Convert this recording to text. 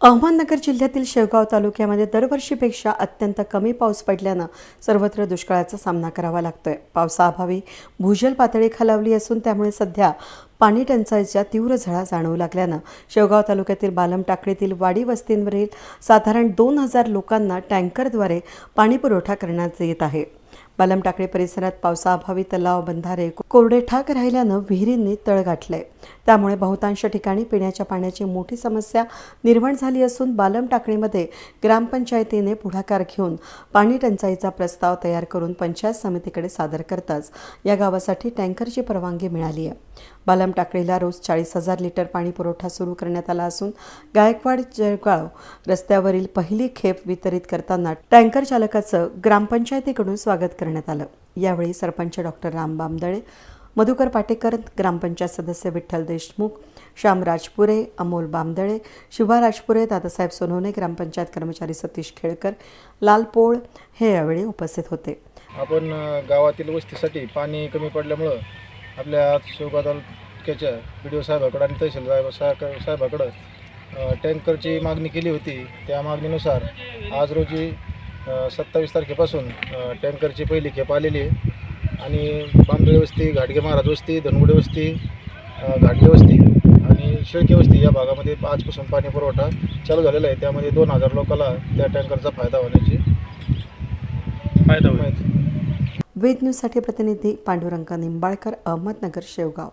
अहमदनगर जिल्ह्यातील शेवगाव तालुक्यामध्ये दरवर्षीपेक्षा अत्यंत कमी पाऊस पडल्यानं सर्वत्र दुष्काळाचा सामना करावा लागतोय. पावसाअभावी भूजल पातळी खालावली असून त्यामुळे सध्या पाणी टंचाईच्या तीव्र झळा जाणवू लागल्यानं शेवगाव तालुक्यातील बालम टाकळीतील वाडी वस्तींवरील साधारण दोन हजार लोकांना टँकरद्वारे पाणीपुरवठा करण्यात येत आहे. बालम टाकळी परिसरात पावसाअभावी तलाव बंधारे कोरडे ठाक राहिल्यानं विहिरींनी तळ गाठलंय. त्यामुळे बहुतांश ठिकाणी पिण्याच्या पाण्याची मोठी समस्या निर्माण झाली असून बालम टाकळीमध्ये ग्रामपंचायतीने पुढाकार घेऊन पाणी टंचाईचा प्रस्ताव तयार करून पंचायत समितीकडे सादर करताच या गावासाठी टँकरची परवानगी मिळाली आहे. बालम टाकळीला रोज चाळीस हजार लिटर पाणी पुरवठा सुरू करण्यात आला असून गायकवाड जळगाव रस्त्यावरील पहिली खेप वितरित करताना टँकर चालकाचं ग्रामपंचायतीकडून स्वागत करण्यात आलं. यावेळी सरपंच डॉक्टर राम बामदळे मधुकर पाटेकर ग्रामपंचायत सदस्य विठ्ठल देशमुख श्याम राजपुरे अमोल बामदळे शिवा राजपुरे दादासाहेब सोनवणे ग्रामपंचायत कर्मचारी सतीश खेळकर लाल पोळ हे यावेळी उपस्थित होते. आपण गावातील वस्तीसाठी पाणी कमी पडल्यामुळं आपल्या शेवगाव तालुक्याच्या बी डी ओ साहेबाकडं आणि तहसील साहेब साहेब- साहेबाकडं टँकरची मागणी केली होती. त्या मागणीनुसार आज रोजी सत्तावीस तारखेपासून टँकरची पहिली खेप आलेली आहे. आणि बांबळे वस्ती घाटगे महाराज वस्ती धनगुडे वस्ती घाटगे वस्ती आणि शेळके वस्ती या भागामध्ये आजपासून पाणी पुरवठा चालू झालेला आहे. त्यामध्ये दोन हजार लोकांना त्या टँकरचा फायदा होण्याची फायदा होईल. माहिती. वेद न्यूजसाठी प्रतिनिधी पांडुरंग निंबाळकर अहमदनगर शेवगाव.